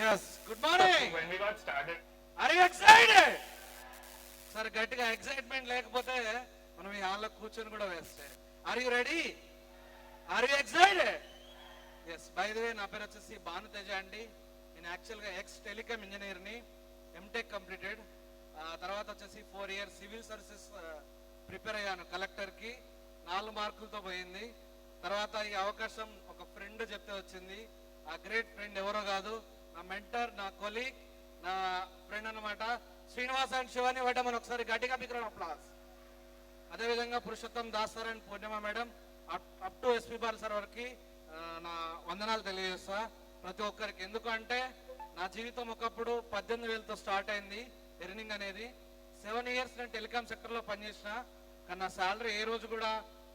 Yes good morning when we got started, you excited సరే గట్టిగా excitement లేకపోతే మనం ఈ హాల్లో కూర్చొని కూడా వేస్తే. Are you ready are you excited yes by the way నా పేరు వచ్చేసి భాను తేజ అండి. నేను యాక్చువల్గా ఎక్స్ టెలికామ్ ఇంజనీర్ని ఎంటెక్ కంప్లీటెడ్ తర్వాత వచ్చేసి four years civil services prepare అయ్యాను కలెక్టర్కి నాలుగు మార్కులతో పోయింది. తర్వాత ఈ అవకాశం ఒక ఫ్రెండ్ చెప్తే వచ్చింది. ఆ గ్రేట్ ఫ్రెండ్ ఎవరో కాదు. నా మెంటర్ నా కొలీగ్ నా ఫ్రెండ్ అన్నమాట. శ్రీనివాస్ అండ్ శివాని వాట మనం ఒకసారి గట్టిగా బిగ్రౌండ్ అప్లాస్ అదేవిధంగా Purushottam Das sir and Purnima madam up to SP Bal sir వరకు నా వందనాలు తెలియజేస్తా. ప్రతి ఒక్కరికి ఎందుకంటే నా జీవితం ఒకప్పుడు పద్దెనిమిది వేలతో స్టార్ట్ అయింది ఎర్నింగ్ అనేది. సెవెన్ ఇయర్స్ నేను టెలికాం సెక్టర్లో పనిచేసిన కానీ నా శాలరీ ఏ రోజు కూడా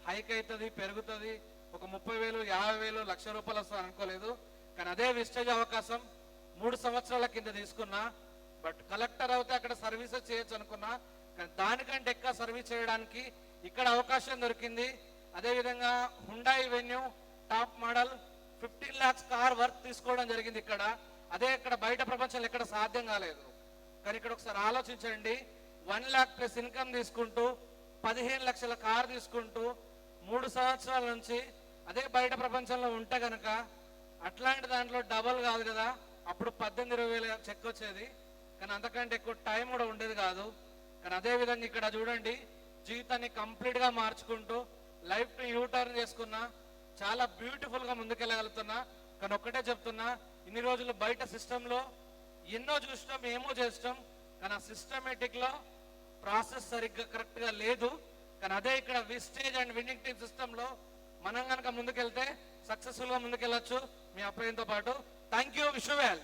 హైక్ అవుతుంది పెరుగుతుంది. ఒక ముప్పై వేలు యాభై వేలు లక్ష రూపాయలు వస్తుంది అనుకోలేదు. కానీ అదే విస్టేజ్ అవకాశం మూడు సంవత్సరాల కింద తీసుకున్నా బట్ కలెక్టర్ అయితే అక్కడ సర్వీసెస్ చేయొచ్చు అనుకున్నా కానీ దానికంటే ఎక్కువ సర్వీస్ చేయడానికి ఇక్కడ అవకాశం దొరికింది. అదేవిధంగా Hyundai Venue top model fifteen lakhs car work తీసుకోవడం జరిగింది ఇక్కడ. అదే ఇక్కడ బయట ప్రపంచంలో ఎక్కడ సాధ్యం కాలేదు. కానీ ఇక్కడ ఒకసారి ఆలోచించండి. వన్ ల్యాక్ ప్లస్ ఇన్కమ్ తీసుకుంటూ పదిహేను లక్షల కార్ తీసుకుంటూ మూడు సంవత్సరాల నుంచి అదే బయట ప్రపంచంలో ఉంటే కనుక అట్లాంటి దాంట్లో డబల్ కాదు కదా. అప్పుడు పద్దెనిమిది ఇరవై వేల చెక్ వచ్చేది. కానీ అంతకంటే ఎక్కువ టైం కూడా ఉండేది కాదు. కానీ అదే విధంగా ఇక్కడ చూడండి జీవితాన్ని కంప్లీట్గా మార్చుకుంటూ లైఫ్ని యూ టర్న్ చేసుకున్నా చాలా బ్యూటిఫుల్గా ముందుకెళ్ళగలుగుతున్నా. కానీ ఒక్కటే చెప్తున్నా ఇన్ని రోజులు బయట సిస్టంలో ఎన్నో చూసినాం ఏమో చేస్తాం కానీ ఆ సిస్టమేటిక్లో ప్రాసెస్ సరిగ్గా కరెక్ట్గా లేదు. కానీ అదే ఇక్కడ విస్టేజ్ అండ్ విన్నింగ్ టీమ్ సిస్టమ్లో మనం కనుక ముందుకెళ్తే సక్సెస్ఫుల్గా మీ అప్పయ్యతో పాటు. Thank you wish well